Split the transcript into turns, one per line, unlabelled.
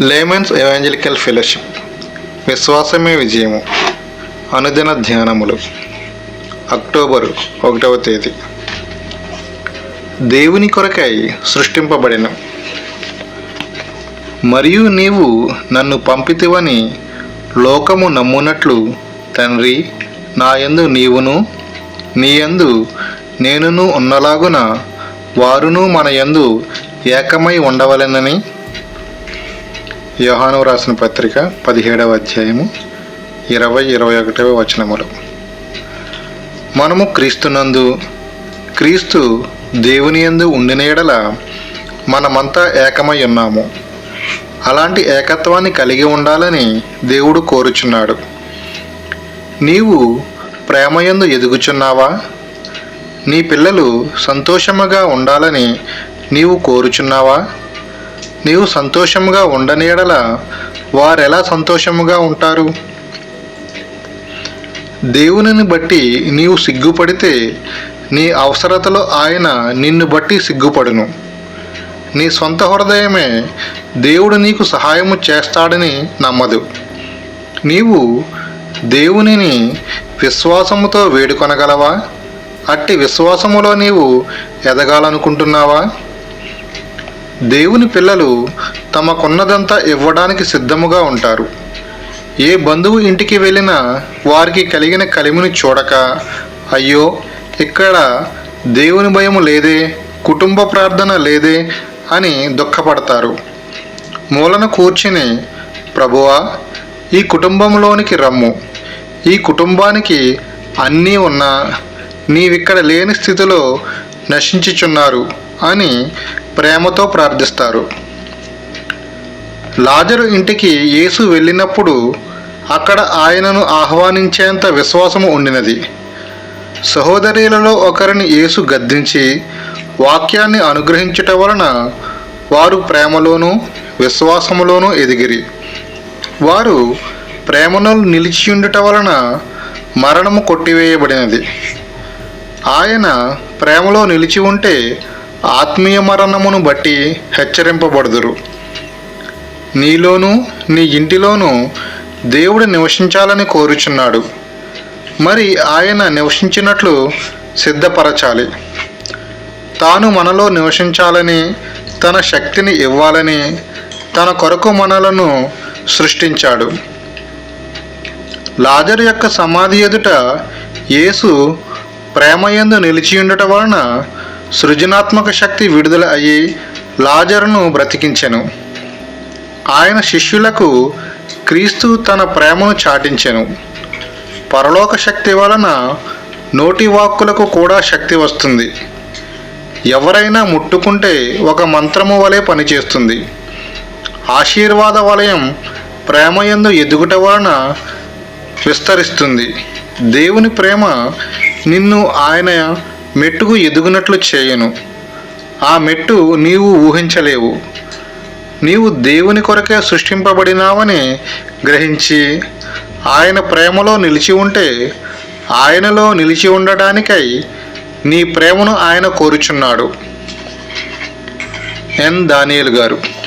Layman's evangelical fellowship విశ్వాసమే విజయము. అనుదిన ధ్యానములు. October ఒకటవ తేదీ. దేవుని కొరకై సృష్టింపబడిన. మరియు నీవు నన్ను పంపితివని లోకము నమ్మునట్లు తండ్రి నా యందు నీవును నీ యందు నేనును ఉన్నలాగున వారును మన యందు ఏకమై ఉండవలెనని యోహాను రాసిన పత్రిక పదిహేడవ అధ్యాయము ఇరవై ఇరవై ఒకటవ వచనములు. మనము క్రీస్తునందు క్రీస్తు దేవుని యందు ఉండినేడల మనమంతా ఏకమై ఉన్నాము. అలాంటి ఏకత్వాన్ని కలిగి ఉండాలని దేవుడు కోరుచున్నాడు. నీవు ప్రేమయందు ఎదుగుచున్నావా? నీ పిల్లలు సంతోషముగా ఉండాలని నీవు కోరుచున్నావా? నీవు సంతోషముగా ఉండనేడల వారెలా సంతోషముగా ఉంటారు? దేవునిని బట్టి నీవు సిగ్గుపడితే నీ అవసరతలో ఆయన నిన్ను బట్టి సిగ్గుపడును. నీ సొంత హృదయమే దేవుడు నీకు సహాయము చేస్తాడని నమ్మదు. నీవు దేవునిని విశ్వాసముతో వేడుకొనగలవా? అట్టి విశ్వాసములో నీవు ఎదగాలనుకుంటున్నావా? దేవుని పిల్లలు తమకున్నదంతా ఇవ్వడానికి సిద్ధముగా ఉంటారు. ఏ బంధువు ఇంటికి వెళ్ళినా వారికి కలిగిన కలిమిని చూడక అయ్యో ఇక్కడ దేవుని భయం లేదే కుటుంబ ప్రార్థన లేదే అని దుఃఖపడతారు. మూలన కూర్చుని ప్రభువా ఈ కుటుంబంలోనికి రమ్ము. ఈ కుటుంబానికి అన్నీ ఉన్నా నీవిక్కడ లేని స్థితిలో నశించుచున్నారు. అని ప్రేమతో ప్రార్థిస్తారు. లాజరు ఇంటికి యేసు వెళ్ళినప్పుడు అక్కడ ఆయనను ఆహ్వానించేంత విశ్వాసము ఉండినది. సహోదరులలో ఒకరిని యేసు గద్దించి వాక్యాన్ని అనుగ్రహించుట వలన వారు ప్రేమలోనూ విశ్వాసములోనూ ఎదిగిరి. వారు ప్రేమను నిలిచియుండుట వలన మరణము కొట్టివేయబడినది. ఆయన ప్రేమలో నిలిచి ఉంటే ఆత్మీయ మరణమును బట్టి హెచ్చరింపబడుదురు. నీలోనూ నీ ఇంటిలోనూ దేవుడు నివసించాలని కోరుచున్నాడు. మరి ఆయన నివసించినట్లు సిద్ధపరచాలి. తాను మనలో నివసించాలని తన శక్తిని ఇవ్వాలని తన కొరకు మనలను సృష్టించాడు. లాజరు యొక్క సమాధి ఎదుట యేసు ప్రేమయందు నిలిచియుండట వలన సృజనాత్మక శక్తి విడుదల అయ్యి లాజరును బ్రతికించెను. ఆయన శిష్యులకు క్రీస్తు తన ప్రేమను చాటించెను. పరలోక శక్తి వలన నోటి వాక్కులకు కూడా శక్తి వస్తుంది. ఎవరైనా ముట్టుకుంటే ఒక మంత్రము వలె పనిచేస్తుంది. ఆశీర్వాద వలయం ప్రేమయందు ఎదుగుట వలన విస్తరిస్తుంది. దేవుని ప్రేమ నిన్ను ఆయన మెట్టుకు ఎదుగునట్లు చేయను. ఆ మెట్టు నీవు ఊహించలేవు. నీవు దేవుని కొరకే సృష్టింపబడినావని గ్రహించి ఆయన ప్రేమలో నిలిచి ఉంటే ఆయనలో నిలిచి ఉండడానికై నీ ప్రేమను ఆయన కోరుచున్నాడు. ఎన్. దానియల్ గారు.